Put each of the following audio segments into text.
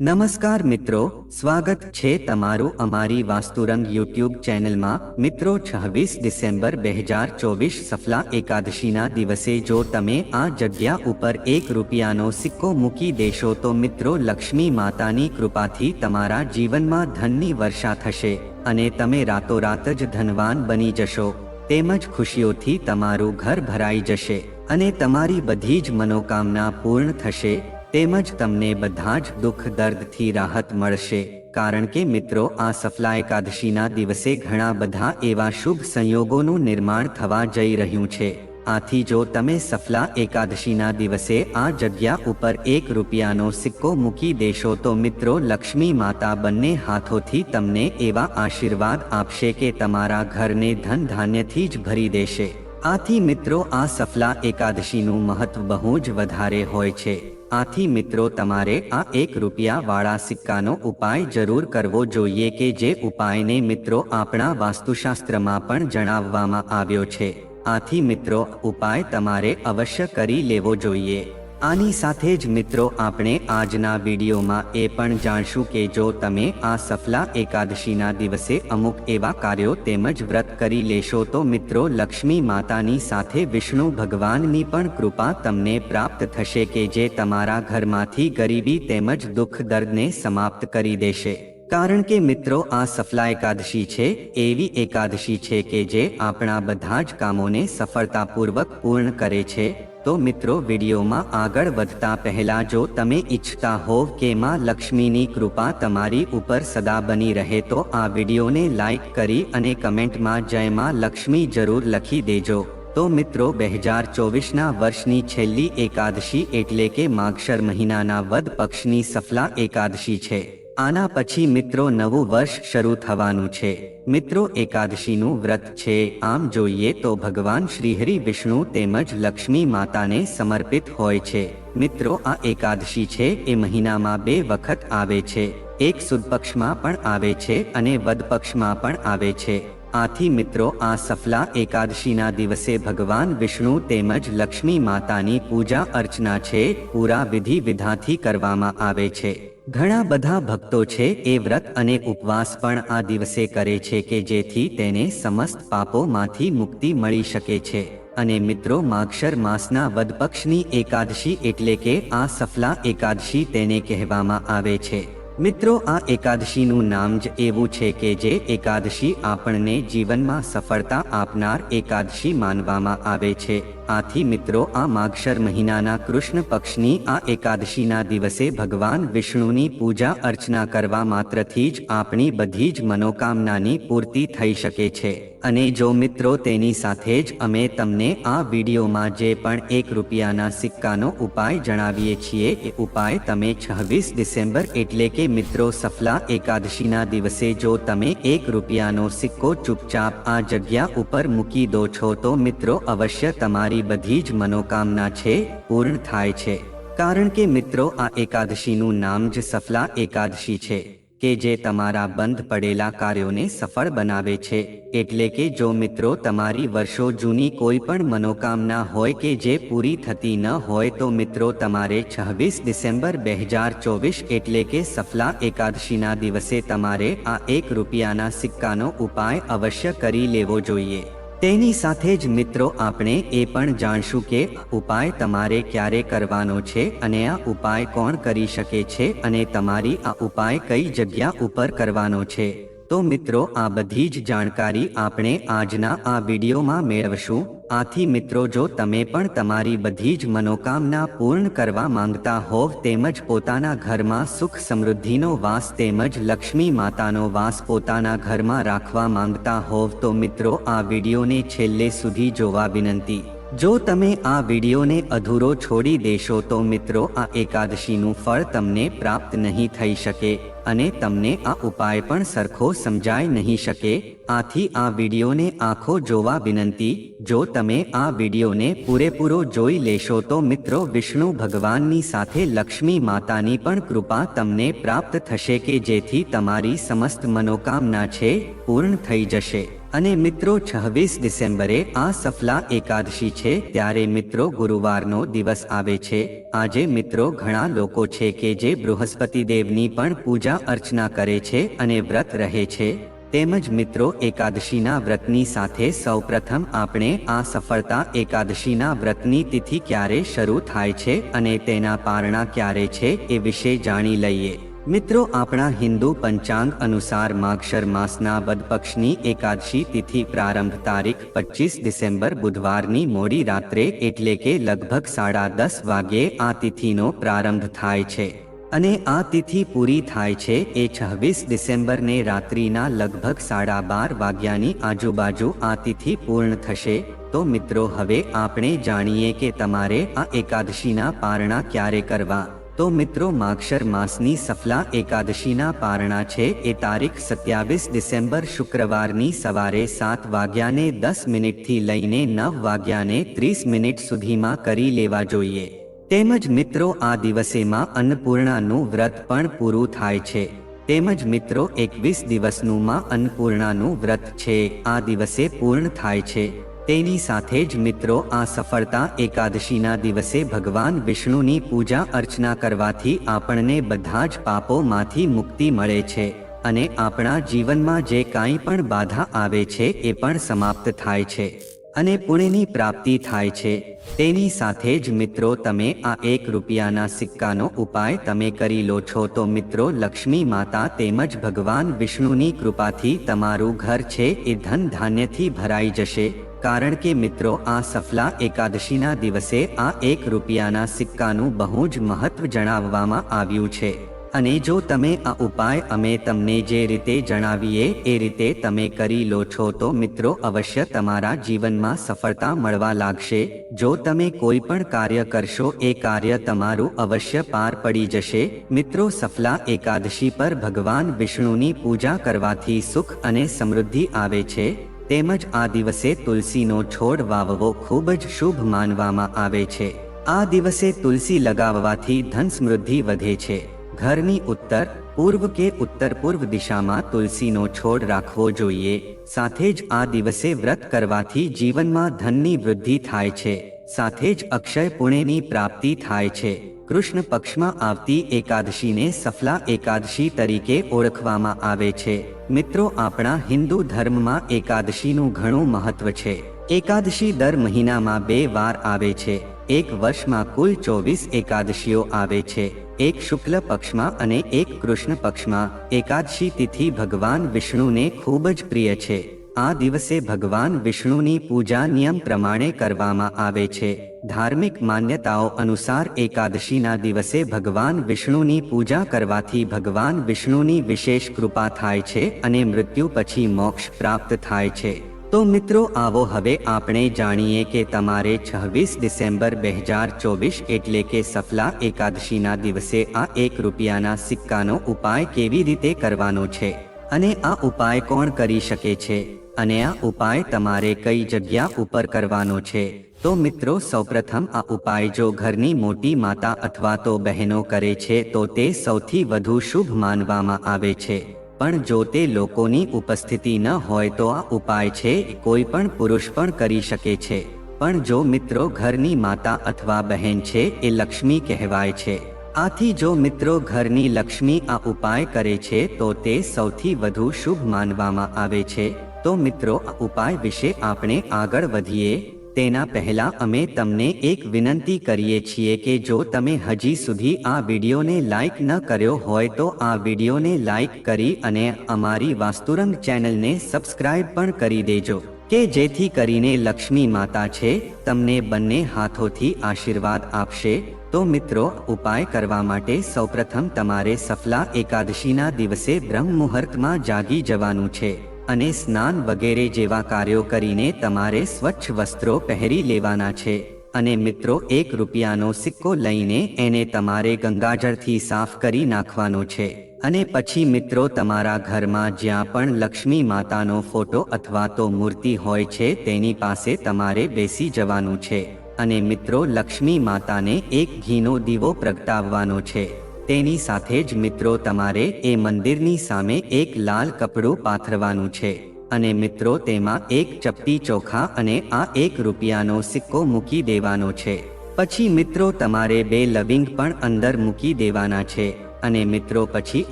નમસ્કાર મિત્રો, સ્વાગત છે તમારું અમારી વાસ્તુરંગ યુટ્યુબ ચેનલમાં. મિત્રો, છવ્વીસ ડિસેમ્બર બે હજાર ચોવીસ સફલા એકાદશીના દિવસે જો તમે આ જગ્યા ઉપર એક રૂપિયાનો સિક્કો મૂકી દેશો તો મિત્રો, લક્ષ્મી માતાની કૃપાથી તમારા જીવનમાં ધનની વર્ષા થશે અને તમે રાતોરાત જ ધનવાન બની જશો. તેમજ ખુશીઓથી તમારું ઘર ભરાઈ જશે અને તમારી બધી જ મનોકામના પૂર્ણ થશે. તેમજ તમને બધા જ દુઃખ દર્દથી રાહત મળશે. કારણ કે મિત્રો, આ સફલા એકાદશીના દિવસે ઘણા બધા એવા શુભ સંયોગોનું નિર્માણ થવા જઈ રહ્યું છે. આથી જો તમે સફલા એકાદશીના દિવસે આ જગ્યા ઉપર એક રૂપિયાનો સિક્કો મૂકી દેશો તો મિત્રો, લક્ષ્મી માતા બંને હાથોથી તમને એવા આશીર્વાદ આપશે કે તમારા ઘરને ધન ધાન્યથી જ ભરી દેશે. આથી મિત્રો, આ સફલા એકાદશીનું મહત્વ બહુ જ વધારે હોય છે. આથી મિત્રો તમારે આ એક રૂપિયા વાળા સિક્કાનો ઉપાય જરૂર કરવો જોઈએ કે જે ઉપાયને મિત્રો આપણા વાસ્તુશાસ્ત્રમાં પણ જણાવવામાં આવ્યો છે. આથી મિત્રો, ઉપાય તમારે અવશ્ય કરી લેવો જોઈએ. આની સાથે જ મિત્રો, આપણે આજના વિડીયોમાં એ પણ જાણશું કે જો તમે આ સફલા એકાદશીના દિવસે અમુક એવા કાર્યો તેમજ વ્રત કરી લેશો, તો મિત્રો, લક્ષ્મી માતાની સાથે વિષ્ણુ ભગવાનની પણ કૃપા તમને પ્રાપ્ત થશે કે જે તમારા ઘરમાંથી ગરીબી તેમજ દુઃખ દર્દને સમાપ્ત કરી દેશે. કારણ કે મિત્રો, આ સફલા એકાદશી છે, એવી એકાદશી છે કે જે આપણા બધા જ કામોને સફળતાપૂર્વક પૂર્ણ કરે છે. તો મિત્રો વિડીયોમાં આગળ વધતા પહેલા જો તમે ઈચ્છતા હોવ કે માં લક્ષ્મીની કૃપા તમારી ઉપર સદા બની રહે તો આ વિડીયોને લાઈક કરી અને કમેન્ટમાં જય માં લક્ષ્મી જરૂર લખી દેજો. તો મિત્રો બે હજાર ચોવીસના વર્ષની છેલ્લી એકાદશી એટલે કે માગશર મહિનાના વદ પક્ષની સફલા એકાદશી છે. આના પછી મિત્રો નવું વર્ષ શરૂ થવાનું છે. મિત્રો એકાદશીનું વ્રત છે. આમ જોઈએ તો ભગવાન શ્રીહરિ વિષ્ણુ તેમજ લક્ષ્મી માતાને સમર્પિત હોય છે. મિત્રો આ એકાદશી છે એ મહિનામાં બે વખત આવે છે. એક સુદ પક્ષમાં પણ આવે છે અને વદ પક્ષમાં પણ આવે છે. આથી મિત્રો આ સફલા એકાદશીના દિવસે ભગવાન વિષ્ણુ તેમજ લક્ષ્મી માતાની પૂજા અર્ચના છે. પૂરા વિધિ વિધાથી કરવામાં આવે છે. ઘણા બધા ભક્તો છે એ વ્રત અને ઉપવાસ પણ આ દિવસે કરે છે કે જેથી તેને સમસ્ત પાપોમાંથી મુક્તિ મળી શકે છે. અને મિત્રો માક્ષર માસના વદપક્ષની એકાદશી એટલે કે આ સફલા એકાદશી તેને કહેવામાં આવે છે. મિત્રો, આ એકાદશીનું નામ જ એવું છે કે જે એકાદશી આપણને જીવનમાં સફળતા આપનાર એકાદશી માનવામાં આવે છે. આથી મિત્રો, આ માગશર મહિનાના કૃષ્ણ પક્ષની આ એકાદશીના દિવસે ભગવાન વિષ્ણુની પૂજા અર્ચના કરવા માત્રથી જ આપણી બધી જ મનોકામનાની પૂર્તિ થઈ શકે છે. અને જો મિત્રો તેની સાથે જ અમે તમને આ વિડીયોમાં જે પણ એક રૂપિયાના સિક્કાનો ઉપાય જણાવીએ છીએ, એ ઉપાય તમે છવ્વીસ ડિસેમ્બર એટલે કે મિત્રો સફલા એકાદશીના દિવસે જો તમે એક રૂપિયાનો સિક્કો ચૂપચાપ આ જગ્યા ઉપર મૂકી દો છો તો મિત્રો અવશ્ય તમારી બધી જ મનોકામના છે, પૂર્ણ થાય છે. કારણ કે મિત્રો આ એકાદશીનું નામ જ સફલા એકાદશી છે. કે જે તમારા બંધ પડેલા કાર્યોને સફળ બનાવે છે, એટલે કે જો મિત્રો તમારી વર્ષો જૂની કોઈ પણ મનોકામના હોય કે જે પૂરી થતી ન હોય તો મિત્રો તમારે છવ્વીસ ડિસેમ્બર બે હજાર ચોવીસ એટલે કે સફલા એકાદશીના દિવસે તમારે આ એક રૂપિયાના સિક્કાનો ઉપાય અવશ્ય કરી લેવો જોઈએ. તેની સાથે જ મિત્રો આપણે એ પણ જાણશું કે ઉપાય તમારે ક્યારે કરવાનો છે અને આ ઉપાય કોણ કરી શકે છે અને તમારી આ ઉપાય કઈ જગ્યા ઉપર કરવાનો છે. તો મિત્રો આ બધી જ જાણકારી આપણે આજના આ વિડીયોમાં મેળવશું. આથી મિત્રો, જો તમે પણ તમારી બધી જ મનોકામના પૂર્ણ કરવા માંગતા હોવ, તેમજ પોતાના ઘરમાં સુખ સમૃદ્ધિનો વાસ તેમજ લક્ષ્મી માતાનો વાસ પોતાના ઘરમાં રાખવા માંગતા હોવ, તો મિત્રો, આ વિડીયોને છેલ્લે સુધી જોવા વિનંતી. જો તમે આ વિડીયોને અધૂરો છોડી દેશો તો મિત્રો, આ એકાદશીનું ફળ તમને પ્રાપ્ત નહીં થઈ શકે અને તમને આ ઉપાય પણ સરખો સમજાય નહીં શકે. આથી આ વિડીયોને આંખો જોવા વિનંતી, જો તમે આ વિડીયોને પૂરેપૂરો જોઈ લેશો તો મિત્રો, વિષ્ણુ ભગવાનની સાથે લક્ષ્મી માતાની પણ કૃપા તમને પ્રાપ્ત થશે કે જેથી તમારી સમસ્ત મનોકામના છે, પૂર્ણ થઈ જશે. અને મિત્રો, છવ્વીસ ડિસેમ્બરે આ સફલા એકાદશી છે, ત્યારે મિત્રો ગુરુવારનો દિવસ આવે છે. આજે મિત્રો ઘણા લોકો છે કે જે બૃહસ્પતિ દેવની પણ પૂજા અર્ચના કરે છે અને વ્રત રહે છે. તેમજ મિત્રો, એકાદશીના વ્રતની સાથે સૌપ્રથમ આપણે આ સફળતા એકાદશીના વ્રતની તિથિ ક્યારે શરૂ થાય છે અને તેના પારણા ક્યારે છે એ વિશે જાણી લઈએ. મિત્રો, આપણા હિન્દુ પંચાંગ અનુસાર માગશર માસના વદ પક્ષની એકાદશી તિથિ પ્રારંભ તારીખ પચીસ ડિસેમ્બર બુધવારની મોડી રાત્રે એટલે કે લગભગ સાડા દસ વાગ્યે આ તિથિનો પ્રારંભ થાય છે. અને આ તિથિ પૂરી થાય છે એ છવ્વીસ ડિસેમ્બરને રાત્રિના લગભગ સાડા બાર વાગ્યાની આજુબાજુ આ તિથિ પૂર્ણ થશે. તો મિત્રો, હવે આપણે જાણીએ કે તમારે આ એકાદશીના પારણા ક્યારે કરવા? તો મિત્રો માગશર માસની સફલા એકાદશીના પારણા છે. એ તારીખ સત્યાવીસ ડિસેમ્બર શુક્રવારની સવારે સાત વાગ્યાને દસ મિનિટથી લઈને નવ વાગ્યાને ત્રીસ મિનિટ સુધીમાં કરી લેવા જોઈએ. તેમજ મિત્રો આ દિવસેમાં અન્નપૂર્ણાનું વ્રત પણ પૂરું થાય છે. તેમજ મિત્રો એકવીસ દિવસનું માં અન્નપૂર્ણાનું વ્રત છે. આ દિવસે પૂર્ણ થાય છે. તેની સાથે જ મિત્રો આ સફળતા એકાદશીના દિવસે ભગવાન વિષ્ણુની પૂજા અર્ચના કરવાથી આપણને બધા જ પાપોમાંથી મુક્તિ મળે છે અને આપણા જીવનમાં જે કાંઈ પણ બાધા આવે છે એ પણ સમાપ્ત થાય છે અને પુણ્યની પ્રાપ્તિ થાય છે. તેની સાથે જ મિત્રો તમે આ એક રૂપિયાના સિક્કાનો ઉપાય તમે કરી લો છો તો મિત્રો લક્ષ્મી માતા તેમજ ભગવાન વિષ્ણુની કૃપાથી તમારું ઘર છે એ ધન ધાન્યથી ભરાઈ જશે. કારણ કે મિત્રો, આ સફલા એકાદશીના દિવસે આ એક રૂપિયાના સિક્કાનું બહુ જ મહત્વ જણાવવામાં આવ્યું છે. અને જો તમે આ ઉપાય અમે તમને જે રીતે જણાવીએ, એ રીતે તમે કરી લો છો તો મિત્રો, અવશ્ય તમારા જીવનમાં સફળતા મળવા લાગશે. જો તમે કોઈ પણ કાર્ય કરશો, એ કાર્ય તમારું અવશ્ય પાર પડી જશે. મિત્રો, સફલા એકાદશી પર ભગવાન વિષ્ણુની પૂજા કરવાથી સુખ અને સમૃદ્ધિ આવે છે. તેમજ આ દિવસે તુલસીનો છોડ વાવવો ખૂબ જ શુભ માનવામાં આવે છે. આ દિવસે તુલસી લગાવવાથી ધન સમૃદ્ધિ વધે છે. ઘરની ઉત્તર, પૂર્વ કે ઉત્તર પૂર્વ દિશામાં તુલસીનો છોડ રાખવો જોઈએ. સાથે જ આ દિવસે વ્રત કરવાથી જીવનમાં ધનની વૃદ્ધિ થાય છે. સાથે જ અક્ષય પુણ્યની પ્રાપ્તિ થાય છે. કૃષ્ણ પક્ષમાં આવતી એકાદશીને સફલા એકાદશી તરીકે ઓળખવામાં આવે છે. મિત્રો, આપણા હિન્દુ ધર્મમાં એકાદશીનું ઘણું મહત્વ છે. એકાદશી દર મહિનામાં બે વાર આવે છે. એક વર્ષમાં કુલ ચોવીસ એકાદશીઓ આવે છે. એક શુક્લ પક્ષમાં અને એક કૃષ્ણ પક્ષમાં એકાદશી તિથિ ભગવાન વિષ્ણુને ખૂબ જ પ્રિય છે. આ દિવસે ભગવાન વિષ્ણુની પૂજા નિયમ પ્રમાણે કરવામાં આવે છે. ધાર્મિક માન્યતાઓ અનુસાર એકાદશીના દિવસે ભગવાન વિષ્ણુની પૂજા કરવાથી ભગવાન વિષ્ણુની વિશેષ કૃપા થાય છે અને મૃત્યુ પછી મોક્ષ પ્રાપ્ત થાય છે. તો મિત્રો આવો હવે આપણે જાણીએ કે તમારે છવ્વીસ ડિસેમ્બર બે હજાર ચોવીસ એટલે કે સફલા એકાદશીના દિવસે આ એક રૂપિયાના સિક્કાનો ઉપાય કેવી રીતે કરવાનો છે? અને આ ઉપાય કોણ કરી શકે છે? અને આ ઉપાય તમારે કઈ જગ્યા ઉપર કરવાનો છે? તો મિત્રો, સૌપ્રથમ આ ઉપાય જો ઘરની મોટી માતા અથવા તો બહેનો કરે છે, તો તે સૌથી વધુ શુભ માનવામાં આવે છે. પણ જો તે લોકોની ઉપસ્થિતિ ન હોય, તો આ ઉપાય છે, કોઈ પણ પુરુષ પણ કરી શકે છે. પણ જો મિત્રો, ઘરની માતા અથવા બહેન છે, એ લક્ષ્મી કહેવાય છે. આથી જો મિત્રો, ઘરની લક્ષ્મી આ ઉપાય કરે છે, તો તે સૌથી વધુ શુભ માનવામાં આવે છે. તો મિત્રો ઉપાય વિશે આપણે આગળ વધીએ. તેના પહેલા અમે તમને એક વિનંતી કરીએ છીએ કે જો તમે હજી સુધી આ વિડીયોને લાઈક ન કર્યો હોય તો આ વિડીયોને લાઈક કરી અને અમારી વાસ્તુરંગ ચેનલને સબસ્ક્રાઇબ પણ કરી દેજો, કે જેથી કરીને લક્ષ્મી માતા છે, તમને બંને હાથોથી આશીર્વાદ આપશે. તો મિત્રો ઉપાય કરવા માટે સૌપ્રથમ તમારે સફલા એકાદશીના દિવસે બ્રહ્મ મુહૂર્તમાં જાગી જવાનું છે. અને સ્નાન વગેરે જેવા કાર્યો કરીને તમારે સ્વચ્છ વસ્ત્રો પહેરી લેવાના છે. અને મિત્રો, એક રૂપિયાનો સિક્કો લઈને એને તમારે ગંગાજળથી સાફ કરી નાખવાનો છે. અને પછી મિત્રો, તમારા ઘરમાં જ્યાં પણ લક્ષ્મી માતાનો ફોટો અથવા તો મૂર્તિ હોય છે, તેની પાસે તમારે બેસી જવાનું છે. અને મિત્રો, લક્ષ્મી માતાને એક ઘીનો દીવો પ્રગટાવવાનો છે. તેની સાથે જ મિત્રો તમારે એ મંદિરની સામે એક લાલ કપડું પાથરવાનું છે. અને મિત્રો તેમાં એક ચપટી ચોખા અને આ એક રૂપિયાનો સિક્કો મૂકી દેવાનો છે. પછી મિત્રો તમારે બે લવિંગ પણ અંદર મૂકી દેવાના છે. અને મિત્રો પછી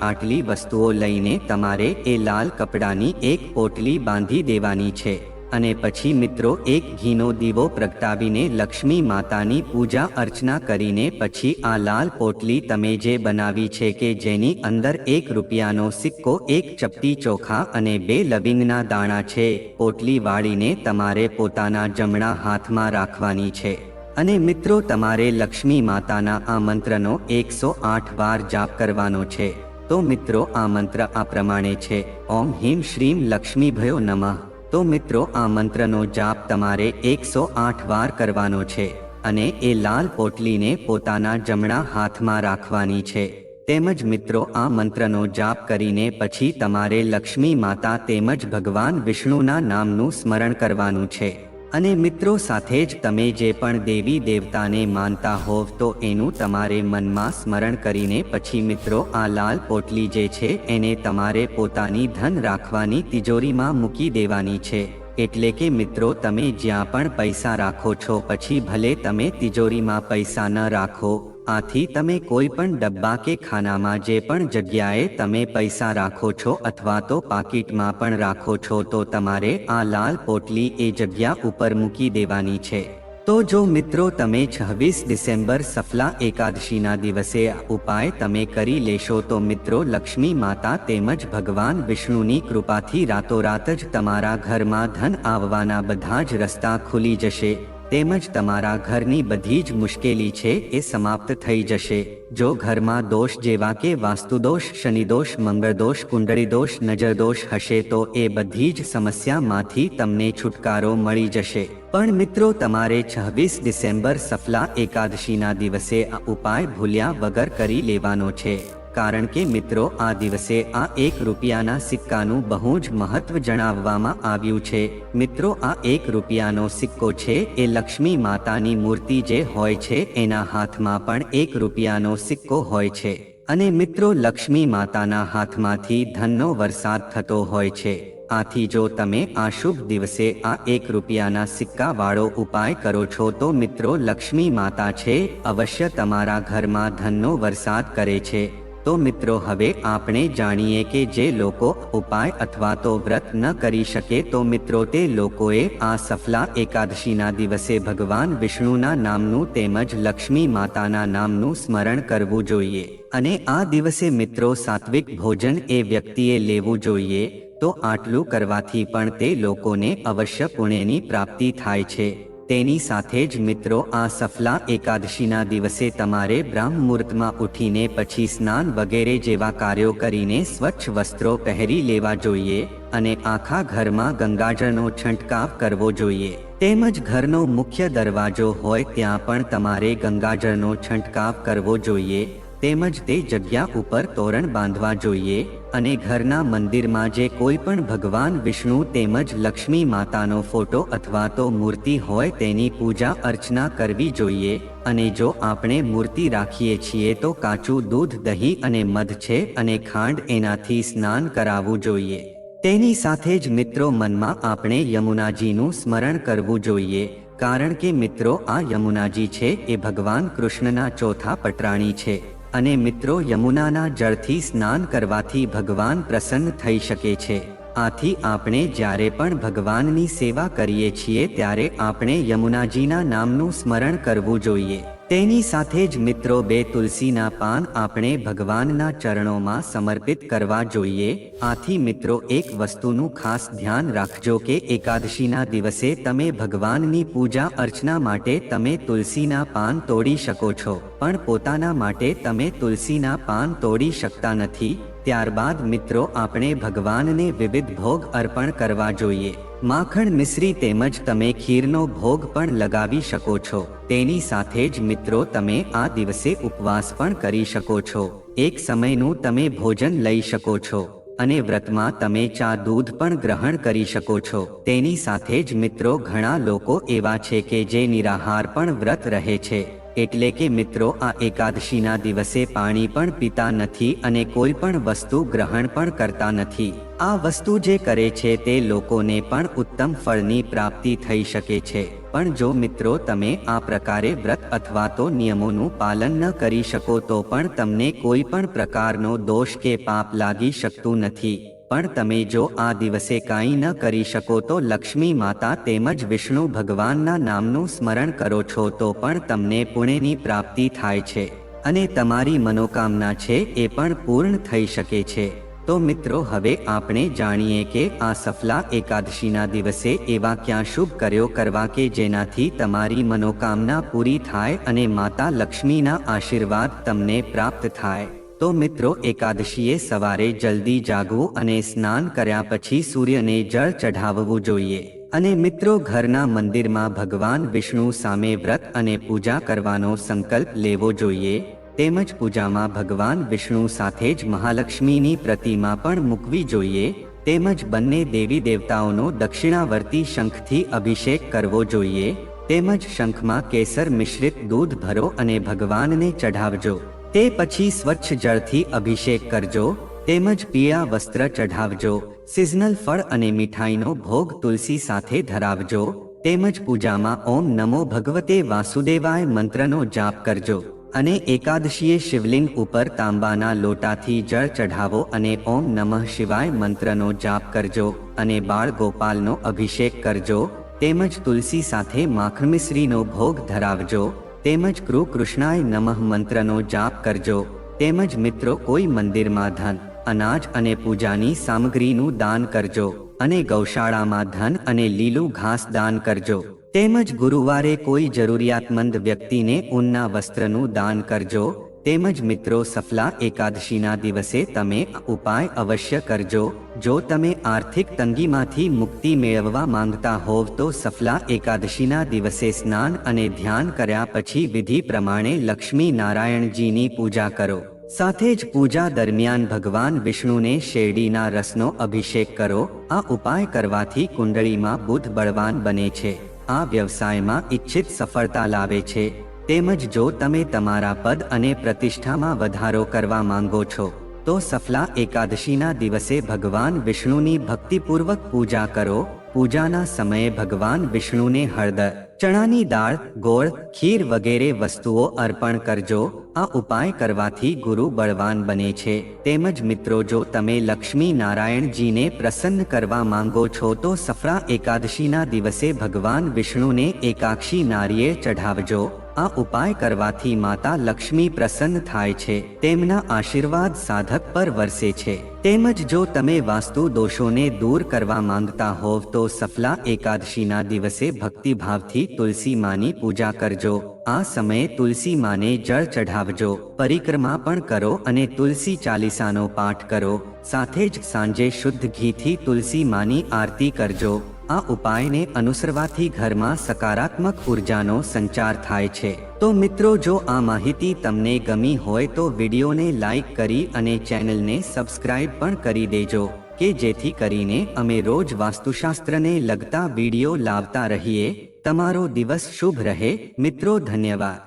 આટલી વસ્તુઓ લઈને તમારે એ લાલ કપડાની એક પોટલી બાંધી દેવાની છે. અને પછી મિત્રો એક ઘીનો દીવો પ્રગટાવીને લક્ષ્મી માતાની પૂજા અર્ચના કરીને પછી આ લાલ પોટલી તમે જે બનાવી છે કે જેની અંદર એક રૂપિયાનો સિક્કો, એક ચપટી ચોખા અને બે લવિંગના દાણા છે, પોટલી વાળીને તમારે પોતાના જમણા હાથમાં રાખવાની છે. અને મિત્રો તમારે લક્ષ્મી માતાના આ મંત્રનો એકસો આઠ વાર જાપ કરવાનો છે. તો મિત્રો આ મંત્ર આ પ્રમાણે છે. ઓમ હિમ શ્રીમ લક્ષ્મી ભયો નમઃ. તો મિત્રો, આ મંત્રનો જાપ તમારે એકસો આઠ વાર કરવાનો છે અને એ લાલ પોટલીને પોતાના જમણા હાથમાં રાખવાની છે. તેમજ મિત્રો, આ મંત્રનો જાપ કરીને પછી તમારે લક્ષ્મી માતા તેમજ ભગવાન વિષ્ણુના નામનું સ્મરણ કરવાનું છે. અને મિત્રો સાથે જ તમે જે પણ દેવી દેવતાને માનતા હોવ તો એનું તમારે મનમાં સ્મરણ કરીને પછી મિત્રો આ લાલ પોટલી જે છે એને તમારે પોતાની ધન રાખવાની તિજોરીમાં મૂકી દેવાની છે. એટલે કે મિત્રો તમે જ્યાં પણ પૈસા રાખો છો પછી ભલે તમે તિજોરીમાં પૈસા ન રાખો આથી તમે કોઈ પણ ડબ્બા કે ખાનામાં જે પણ જગ્યાએ તમે પૈસા રાખો છો અથવા તો પાકીટમાં પણ રાખો છો તો તમારે આ લાલ પોટલી એ જગ્યા ઉપર મૂકી દેવાની છે. તો જો મિત્રો તમે છવ્વીસ ડિસેમ્બર સફલા એકાદશીના દિવસે ઉપાય તમે કરી લેશો તો મિત્રો લક્ષ્મી માતા તેમજ ભગવાન વિષ્ણુની કૃપાથી રાતોરાત જ તમારા ઘરમાં ધન આવવાના બધા જ રસ્તા ખુલી જશે. તેમજ તમારા ઘરની બધી જ મુશ્કેલી છે એ સમાપ્ત થઈ જશે. જો ઘરમાં દોષ જેવા કે વાસ્તુદોષ, શનિદોષ, મંગળદોષ, કુંડળીદોષ, નજરદોષ હશે તો એ બધી જ સમસ્યામાંથી તમને છુટકારો મળી જશે. પણ મિત્રો, તમારે છવ્વીસ ડિસેમ્બર સફલા એકાદશીના દિવસે આ ઉપાય ભૂલ્યા વગર કરી લેવાનો છે. કારણ કે મિત્રો, આ દિવસે આ એક રૂપિયાના સિક્કાનું બહુ જ મહત્વ જણાવવામાં આવ્યું છે. મિત્રો, આ એક રૂપિયાનો સિક્કો છે, એ લક્ષ્મી માતાની મૂર્તિ જે હોય છે, એના હાથમાં પણ એક રૂપિયાનો સિક્કો હોય છે. અને મિત્રો, લક્ષ્મી માતાના હાથમાંથી ધનનો વરસાદ થતો હોય છે. આથી જો તમે આ શુભ દિવસે આ એક રૂપિયાના સિક્કા વાળો ઉપાય કરો છો, તો મિત્રો, લક્ષ્મી માતા છે, અવશ્ય તમારા ઘરમાં ધનનો વરસાદ કરે છે. તો મિત્રો, હવે આપણે જાણીએ કે જે લોકો ઉપાય અથવા તો વ્રત ન કરી શકે, તો મિત્રો તે લોકોએ આ સફલા એકાદશીના દિવસે ભગવાન વિષ્ણુના નામનું તેમજ લક્ષ્મી માતાના નામનું સ્મરણ કરવું જોઈએ. અને આ દિવસે મિત્રો સાત્વિક ભોજન એ વ્યક્તિએ લેવું જોઈએ, તો આટલું કરવાથી પણ તે લોકોને અવશ્ય પુણ્યની પ્રાપ્તિ થાય છે. તેની સાથે જ મિત્રો આ સફલા એકાદશીના દિવસે તમારે બ્રહ્મ મુહૂર્તમાં ઉઠીને પછી સ્નાન વગેરે જેવા કાર્યો કરીને સ્વચ્છ વસ્ત્રો પહેરી લેવા જોઈએ અને આખા ઘરમાં ગંગાજળનો છંટકાવ કરવો જોઈએ. તેમજ ઘરનો મુખ્ય દરવાજો હોય ત્યાં પણ તમારે ગંગાજળનો છંટકાવ કરવો જોઈએ તેમજ તે જગ્યા ઉપર તોરણ બાંધવા જોઈએ અને ઘરના મંદિરમાં જે કોઈ પણ ભગવાન, વિષ્ણુ તેમજ લક્ષ્મી માતાનો ફોટો અથવા તો મૂર્તિ હોય તેની પૂજા, અર્ચના કરવી જોઈએ અને જો આપણે મૂર્તિ રાખીએ છીએ તો કાચું દૂધ, દહીં અને મધ છે અને ખાંડ એનાથી સ્નાન કરાવવું જોઈએ. તેની સાથે જ મિત્રો મનમાં આપણે યમુનાજીનું સ્મરણ કરવું જોઈએ, કારણ કે મિત્રો, આ યમુનાજી છે એ ભગવાન કૃષ્ણના ચોથા પટરાણી છે. અને મિત્રો યમુનાના જળથી સ્નાન કરવાથી ભગવાન પ્રસન્ન થઈ શકે છે. આથી આપણે જ્યારે પણ ભગવાનની સેવા કરીએ છીએ ત્યારે આપણે યમુનાજીના નામનું સ્મરણ કરવું જોઈએ. તેની સાથે જ મિત્રો બે તુલસીના પાન આપણે ભગવાનના ચરણોમાં સમર્પિત કરવા જોઈએ. આથી મિત્રો એક વસ્તુનું ખાસ ધ્યાન રાખજો કે એકાદશીના દિવસે તમે ભગવાનની પૂજા અર્ચના માટે તમે તુલસીના પાન તોડી શકો છો. પણ પોતાના માટે તમે તુલસીના પાન તોડી શકતા નથી. ત્યારબાદ મિત્રો આપણે ભગવાનને વિવિધ ભોગ અર્પણ કરવા જોઈએ. માખણ મિશ્રી તેમજ તમે ખીરનો ભોગ પણ લગાવી શકો છો. તેની સાથે જ મિત્રો તમે આ દિવસે ઉપવાસ પણ કરી શકો છો. એક સમયનું તમે ભોજન લઈ શકો છો અને વ્રતમાં તમે ચા દૂધ પણ ગ્રહણ કરી શકો છો. તેની સાથે જ મિત્રો ઘણા લોકો એવા છે કે જે નિરાહાર પણ વ્રત રહે છે. એટલે કે મિત્રો, આ એકાદશીના દિવસે પાણી પણ પીતા નથી અને કોઈ પણ વસ્તુ ગ્રહણ પણ કરતા નથી. આ વસ્તુ જે કરે છે તે લોકોને પણ ઉત્તમ ફળની પ્રાપ્તિ થઈ શકે છે. પણ જો મિત્રો, તમે આ પ્રકારે વ્રત અથવા તો નિયમોનું પાલન ન કરી શકો તો પણ તમને કોઈ પણ પ્રકારનો દોષ કે પાપ લાગી શકતું નથી. પણ તમે જો આ દિવસે કાંઈ ન કરી શકો તો લક્ષ્મી માતા તેમજ વિષ્ણુ ભગવાનના નામનું સ્મરણ કરો છો તો પણ તમને પુણ્યની પ્રાપ્તિ થાય છે. અને તમારી મનોકામના છે એ પણ પૂર્ણ થઈ શકે છે. તો મિત્રો હવે આપણે જાણીએ કે આ સફલા એકાદશીના દિવસે એવા ક્યાં શુભ કર્યો કરવા કે જેનાથી તમારી મનોકામના પૂરી થાય અને માતા લક્ષ્મીના આશીર્વાદ તમને પ્રાપ્ત થાય. તો મિત્રો, એકાદશીએ સવારે જલ્દી જાગવું અને સ્નાન કર્યા પછી સૂર્યને જળ ચઢાવવું જોઈએ. અને મિત્રો, ઘરના મંદિરમાં ભગવાન વિષ્ણુ સામે વ્રત અને પૂજા કરવાનો સંકલ્પ લેવો જોઈએ. તેમજ પૂજામાં ભગવાન વિષ્ણુ સાથે જ મહાલક્ષ્મીની પ્રતિમા પણ મૂકવી જોઈએ. તેમજ બંને દેવી દેવતાઓનો દક્ષિણાવર્તી શંખથી અભિષેક કરવો જોઈએ. તેમજ શંખમાં કેસર મિશ્રિત દૂધ ભરો અને ભગવાનને ચઢાવજો. તે પછી સ્વચ્છ જળથી અભિષેક કરજો, તેમજ પીળા વસ્ત્ર ચઢાવજો, સિઝનલ ફળ અને મીઠાઈનો ભોગ તુલસી સાથે ધરાવજો, તેમજ પૂજામાં ઓમ નમો ભગવતે વાસુદેવાય મંત્રનો જાપ કરજો, અને એકાદશીએ શિવલિંગ ઉપર તાંબાના લોટાથી જળ ચઢાવો અને ઓમ નમઃ શિવાય મંત્રનો જાપ કરજો, અને બાળ ગોપાલનો અભિષેક કરજો, તેમજ તુલસી સાથે માખણ મિશ્રીનો ભોગ ધરાવજો તેમજ કૃ કૃષ્ણાય નમઃ મંત્રનો જાપ કરજો. તેમજ મિત્રો, કોઈ મંદિરમાં ધન, અનાજ અને પૂજાની સામગ્રીનું દાન કરજો અને ગૌશાળામાં ધન અને લીલું ઘાસ દાન કરજો. તેમજ ગુરુવારે કોઈ જરૂરિયાતમંદ વ્યક્તિને ઊનના વસ્ત્રનું દાન કરજો. તેમજ મિત્રો સફલા એકાદશીના દિવસે તમે ઉપાય અવશ્ય કરજો. જો તમે આર્થિક તંગીમાંથી મુક્તિ મેળવવા માંગતા હોવ તો સફલા એકાદશીના દિવસે સ્નાન અને ધ્યાન કર્યા પછી વિધિ પ્રમાણે લક્ષ્મી નારાયણજીની પૂજા કરો. સાથે જ પૂજા દરમિયાન ભગવાન વિષ્ણુને શેરડીના રસનો અભિષેક કરો. આ ઉપાય કરવાથી કુંડળીમાં બુધ બળવાન બને છે. આ વ્યવસાયમાં ઈચ્છિત સફળતા લાવે છે. તેમજ જો તમે તમારા પદ અને પ્રતિષ્ઠામાં વધારો કરવા માંગો છો, તો સફલા એકાદશીના દિવસે ભગવાન વિષ્ણુની ભક્તિપૂર્વક પૂજા કરો. પૂજાના સમયે ભગવાન વિષ્ણુને હળદર ચણાની દાળ, ગોળ, ખીર વગેરે વસ્તુઓ અર્પણ કરજો. આ ઉપાય કરવાથી ગુરુ બળવાન બને છે. તેમજ મિત્રો, જો તમે લક્ષ્મી નારાયણજીને પ્રસન્ન કરવા માંગો છો, તો સફળા એકાદશીના દિવસે ભગવાન વિષ્ણુને એકાક્ષી નારિયેળ ચઢાવજો. આ ઉપાય કરવાથી માતા લક્ષ્મી પ્રસન્ન થાય છે, તેમના આશીર્વાદ સાધક પર વરસે છે. તેમજ જો તમે વાસ્તુ દોષોને દૂર કરવા માંગતા હોવ તો સફલા એકાદશીના દિવસે ભક્તિભાવથી તુલસી માની પૂજા કરજો. આ સમયે તુલસી માને જળ ચઢાવજો. પરિક્રમા પણ કરો અને તુલસી ચાલીસાનો પાઠ કરો. સાથે જ સાંજે શુદ્ધ ઘીથી તુલસી માની આરતી કરજો. આ ઉપાયને અનુસરવાથી ઘરમાં સકારાત્મક ઉર્જાનો સંચાર થાય છે. તો મિત્રો, જો આ માહિતી તમને ગમી હોય તો વિડીયોને લાઈક કરી અને ચેનલને સબસ્ક્રાઇબ પણ કરી દેજો, કે જેથી કરીને અમે રોજ વાસ્તુશાસ્ત્રને લગતા વીડિયો લાવતા રહીએ. તમારો દિવસ શુભ રહે. મિત્રો, ધન્યવાદ.